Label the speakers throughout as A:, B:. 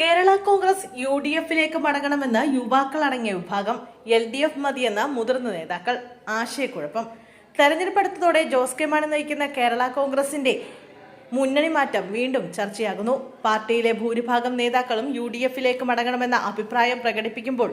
A: Kerala Congress U D എഫിലേക്ക് മടങ്ങണമെന്ന് യുവാക്കളടങ്ങിയ വിഭാഗം L D F മതിയെന്ന മുതിർന്ന നേതാക്കൾ ആശയക്കുഴപ്പം. തെരഞ്ഞെടുപ്പെടുത്തതോടെ ജോസ് കെ മാണി നയിക്കുന്ന കേരള കോൺഗ്രസിന്റെ മുന്നണി മാറ്റം വീണ്ടും ചർച്ചയാകുന്നു. പാർട്ടിയിലെ ഭൂരിഭാഗം നേതാക്കളും യു ഡി എഫിലേക്ക് മടങ്ങണമെന്ന അഭിപ്രായം പ്രകടിപ്പിക്കുമ്പോൾ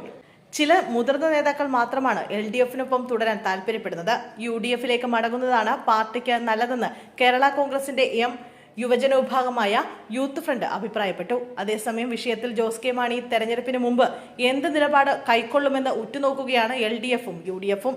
A: ചില മുതിർന്ന നേതാക്കൾ മാത്രമാണ് എൽ ഡി എഫിനൊപ്പം തുടരാൻ താൽപര്യപ്പെടുന്നത്. യു ഡി എഫിലേക്ക് മടങ്ങുന്നതാണ് പാർട്ടിക്ക് നല്ലതെന്ന് കേരള കോൺഗ്രസിന്റെ എം യുവജന വിഭാഗമായ യൂത്ത് ഫ്രണ്ട് അഭിപ്രായപ്പെട്ടു. അതേസമയം വിഷയത്തിൽ ജോസ് കെ മാണി തെരഞ്ഞെടുപ്പിന് മുമ്പ് എന്ത് നിലപാട് കൈക്കൊള്ളുമെന്ന് ഉറ്റുനോക്കുകയാണ് എൽ ഡി എഫും യു ഡി എഫും.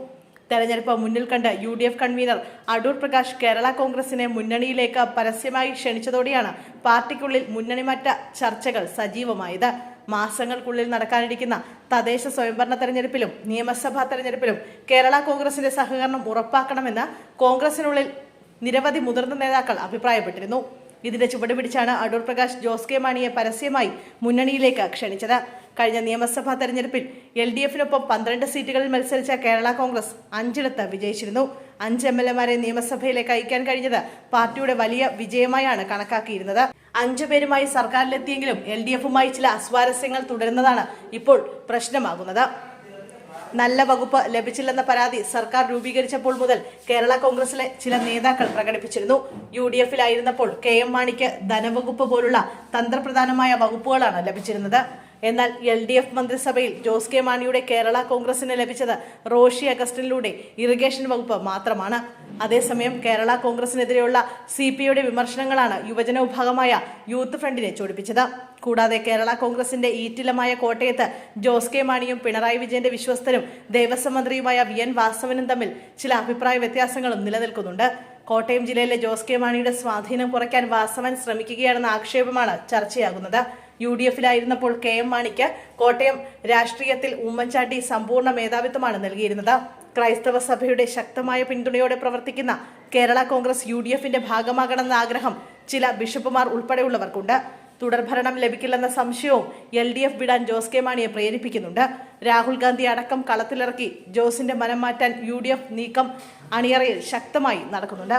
A: തെരഞ്ഞെടുപ്പ് മുന്നിൽ കണ്ട് U D F convener Adoor Prakash Kerala കോൺഗ്രസിനെ മുന്നണിയിലേക്ക് പരസ്യമായി ക്ഷണിച്ചതോടെയാണ് പാർട്ടിക്കുള്ളിൽ മുന്നണിമാറ്റ ചർച്ചകൾ സജീവമായത്. മാസങ്ങൾക്കുള്ളിൽ നടക്കാനിരിക്കുന്ന തദ്ദേശ സ്വയംഭരണ തെരഞ്ഞെടുപ്പിലും നിയമസഭാ തെരഞ്ഞെടുപ്പിലും കേരള കോൺഗ്രസിന്റെ സഹകരണം ഉറപ്പാക്കണമെന്ന് കോൺഗ്രസിനുള്ളിൽ നിരവധി മുതിർന്ന നേതാക്കൾ അഭിപ്രായപ്പെട്ടിരുന്നു. ഇതിന്റെ ചുവട് പിടിച്ചാണ് അടൂർ പ്രകാശ് ജോസ് കെ മാണിയെ പരസ്യമായി മുന്നണിയിലേക്ക് ക്ഷണിച്ചത്. കഴിഞ്ഞ നിയമസഭാ തെരഞ്ഞെടുപ്പിൽ എൽ ഡി എഫിനൊപ്പം പന്ത്രണ്ട് സീറ്റുകളിൽ മത്സരിച്ച കേരള കോൺഗ്രസ് അഞ്ചിടത്ത് വിജയിച്ചിരുന്നു. അഞ്ച് എം എൽ എമാരെ നിയമസഭയിലേക്ക് അയക്കാൻ കഴിഞ്ഞത് പാർട്ടിയുടെ വലിയ വിജയമായാണ് കണക്കാക്കിയിരുന്നത്. അഞ്ചു പേരുമായി സർക്കാരിലെത്തിയെങ്കിലും എൽ ഡി എഫുമായി ചില അസ്വാരസ്യങ്ങൾ തുടരുന്നതാണ് ഇപ്പോൾ പ്രശ്നമാകുന്നത്. നല്ല വകുപ്പ് ലഭിച്ചില്ലെന്ന പരാതി സർക്കാർ രൂപീകരിച്ചപ്പോൾ മുതൽ കേരള കോൺഗ്രസിലെ ചില നേതാക്കൾ പ്രകടിപ്പിച്ചിരുന്നു. യു ഡി എഫിലായിരുന്നപ്പോൾ കെ എം മാണിക്ക് ധനവകുപ്പ് പോലുള്ള തന്ത്രപ്രധാനമായ വകുപ്പുകളാണ് ലഭിച്ചിരുന്നത്. എന്നാൽ എൽ ഡി എഫ് മന്ത്രിസഭയിൽ ജോസ് കെ മാണിയുടെ കേരള കോൺഗ്രസിന് ലഭിച്ചത് റോഷി അഗസ്റ്റിനിലൂടെ ഇറിഗേഷൻ വകുപ്പ് മാത്രമാണ്. അതേസമയം കേരള കോൺഗ്രസിനെതിരെയുള്ള സി പി ഐയുടെ വിമർശനങ്ങളാണ് യുവജന വിഭാഗമായ യൂത്ത് ഫ്രണ്ടിനെ ചൊടിപ്പിച്ചത്. കൂടാതെ കേരള കോൺഗ്രസിന്റെ ഈറ്റിലമായ കോട്ടയത്ത് ജോസ് കെ മാണിയും പിണറായി വിജയന്റെ വിശ്വസ്തനും ദേവസ്വം മന്ത്രിയുമായ വി എൻ വാസവനും തമ്മിൽ ചില അഭിപ്രായ വ്യത്യാസങ്ങളും നിലനിൽക്കുന്നുണ്ട്. കോട്ടയം ജില്ലയിലെ ജോസ് കെ മാണിയുടെ സ്വാധീനം കുറയ്ക്കാൻ വാസവൻ ശ്രമിക്കുകയാണെന്ന ആക്ഷേപമാണ് ചർച്ചയാകുന്നത്. യു ഡി എഫിലായിരുന്നപ്പോൾ കെ എം മാണിക്ക് കോട്ടയം രാഷ്ട്രീയത്തിൽ ഉമ്മൻചാണ്ടി സമ്പൂർണ മേധാവിത്വമാണ് നൽകിയിരുന്നത്. ക്രൈസ്തവ സഭയുടെ ശക്തമായ പിന്തുണയോടെ പ്രവർത്തിക്കുന്ന കേരള കോൺഗ്രസ് യു ഡി എഫിന്റെ ഭാഗമാകണമെന്ന ആഗ്രഹം ചില ബിഷപ്പുമാർ ഉൾപ്പെടെയുള്ളവർക്കുണ്ട്. തുടർഭരണം ലഭിക്കില്ലെന്ന സംശയവും എൽ ഡി എഫ് വിടാൻ ജോസ് കെ മാണിയെ പ്രേരിപ്പിക്കുന്നുണ്ട്. രാഹുൽ ഗാന്ധി അടക്കം കളത്തിലിറക്കി ജോസിന്റെ മനം മാറ്റാൻ യു ഡി എഫ് നീക്കം അണിയറയിൽ ശക്തമായി നടക്കുന്നുണ്ട്.